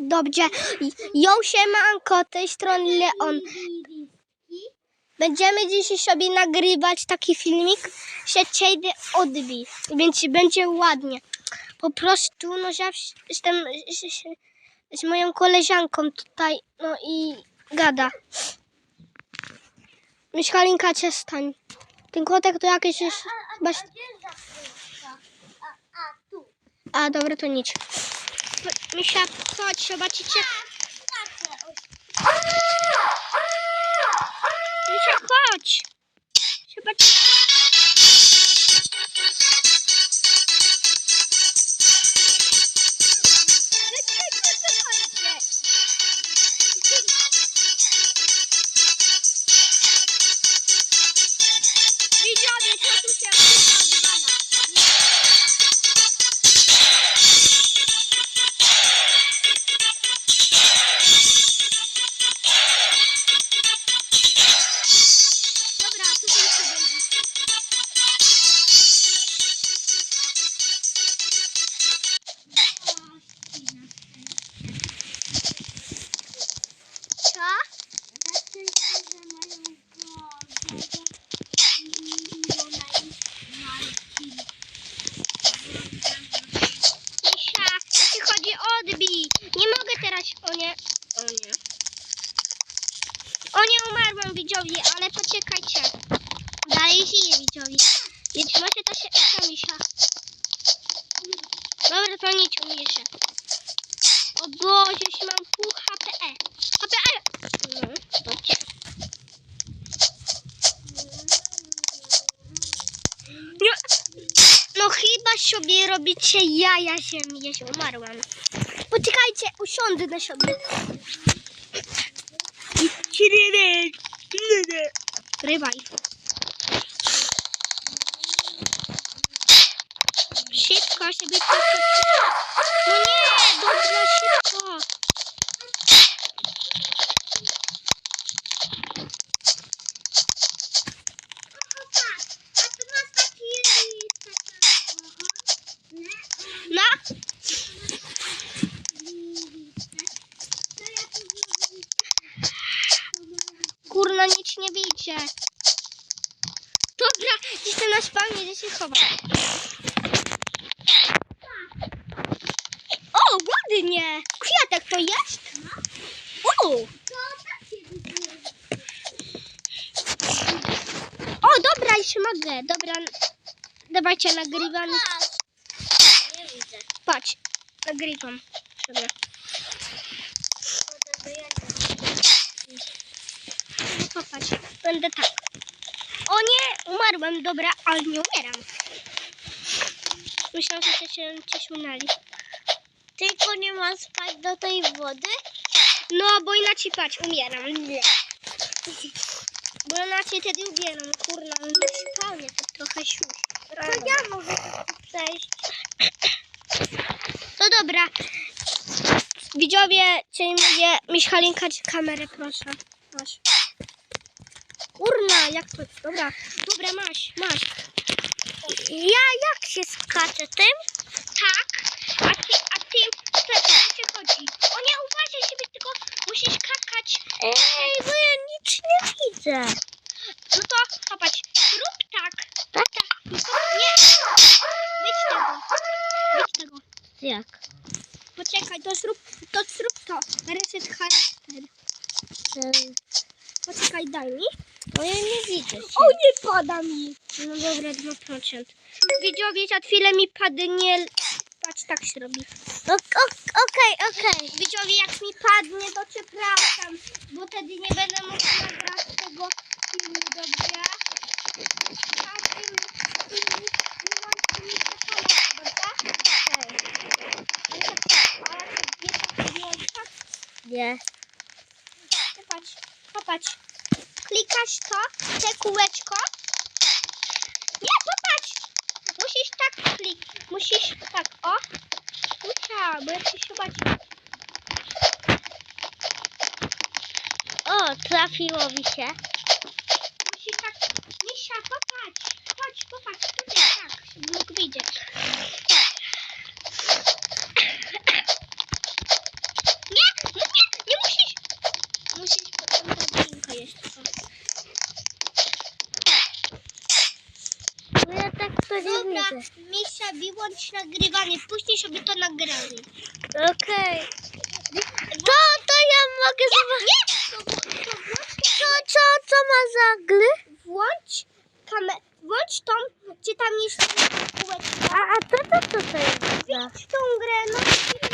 Dobrze. Ją siemanko, tej strony Leon. Będziemy dzisiaj sobie nagrywać taki filmik, że ciebie odbi, więc będzie ładnie. Po prostu, no ja jestem z, z, z moją koleżanką tutaj, no i gada. Mieszkalinka cię stań. Ten kotek to jakieś już... Chyba... A, dobra, to nic. Misia, chodź, zobaczycie. Misia, chodź. Zobaczycie. Widzowie, co tu się O nie umarłam widzowie, ale poczekajcie. Dalej żyję widzowie. Więc może to się misia. Dobra, to nic umieszę. O Boże, już mam pół HPE. HPE! Chodźcie. No, no chyba sobie robicie jaja, że mi ja się umarłam. Poczekajcie, usiądę na sobie. Rywaj. Szybko sobie tylko... No nie, dobra, szybko. No. Kurna, nic nie widzę. Dobra, jestem na spalnie, gdzie się chowa. O, ładnie! Kwiatek to jest? O! O, dobra, już mogę. Dobra, dawajcie, nagrywamy. Nie widzę. Patrz, nagrywam sobie. Popatrz, będę tak. O nie, umarłem, dobra, ale nie umieram. Myślałam, że się coś unali. Tylko nie ma spać do tej wody? No, bo inaczej patrz, umieram. Nie. Bo inaczej wtedy umieram, kurna, no spalnie to trochę sił. To ja mogę przejść. To dobra. Widzowie, czyli mówię, Michalinka, kamerę proszę. Kurna, jak to? Dobra, dobra, masz, masz. Ja jak się skacze tym? Tak, a ty, a ty, co cię chodzi? O nie, uważaj sobie, tylko musisz kakać. Ej, bo ja nic nie widzę. No to, popatrz, rób tak. Tak, tak. Nie. Wyjdź tego. Wyjdź tego. Jak? Poczekaj, to zrób, to zrób to. Reset charakter. Poczekaj, daj mi. Bo ja nie widzę się. O, nie pada mi. No dobra, 2%. Widzowie, za chwilę mi padnie... Patrz, tak się robi. Okej, okej. Widzowie, jak mi padnie, to przepraszam, bo wtedy nie będę mógł nagrać tego filmu, dobrze? A tym filmu nie mam mikrofonu, dobrze? Okej. Ale ale nie wyłączać. Nie. Popatrz, popatrz. Klikasz to, te kółeczko. Nie, popatrz. Musisz tak klik. Musisz tak, o. Musia, bo jak się zobaczy. O, trafiło mi się. Musisz tak, Misia, popatrz. Chodź, popatrz, tutaj, tak, mógł widzieć. Nie Dobra, widzę. Misza, wyłącz nagrywanie. Później sobie to nagrali. Okej. To, to ja mogę zobaczyć. Co, co, co ma za gry? Włącz kamerę. Włącz tą, gdzie tam jest kółeczko. A, a to, to, to, to jest za? Włącz tą grę, no